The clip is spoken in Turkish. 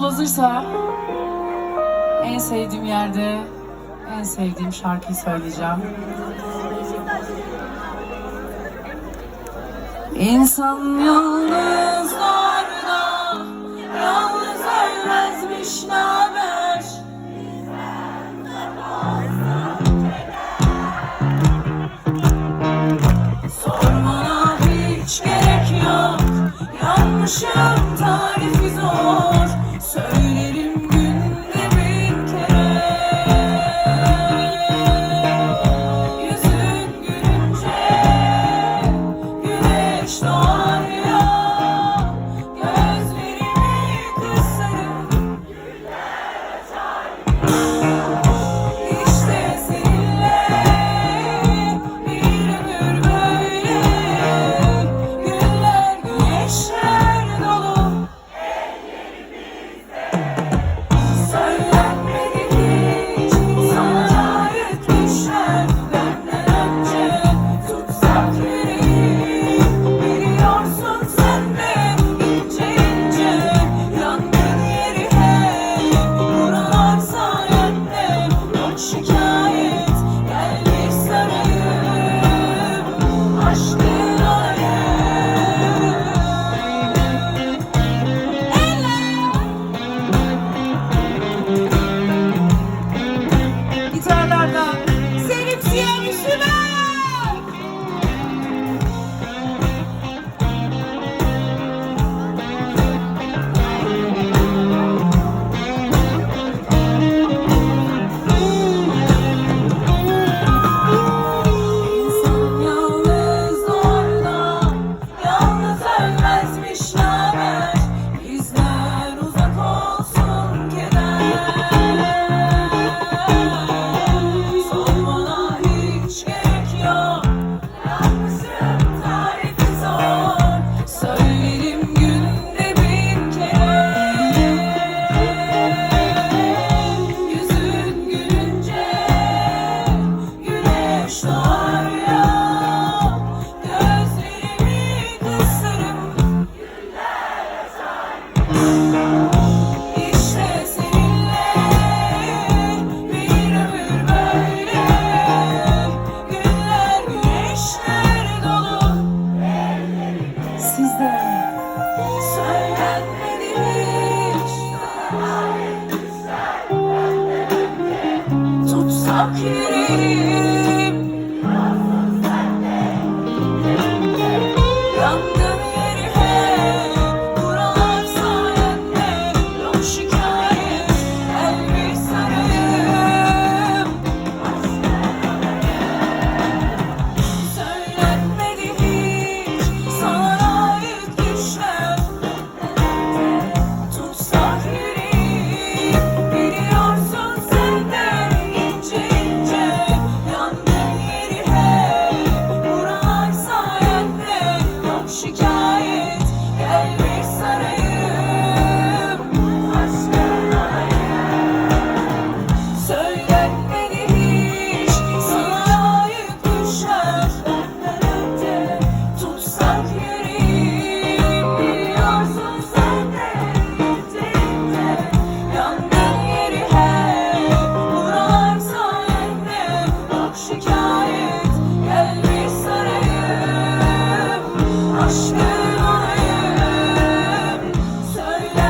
İstanbul hazırsa en sevdiğim yerde en sevdiğim şarkıyı söyleyeceğim. İnsan yalnızlarda yalnız ölmezmiş ne haber? Sormana hiç gerek yok, yanmışım tarifi zor. free. love.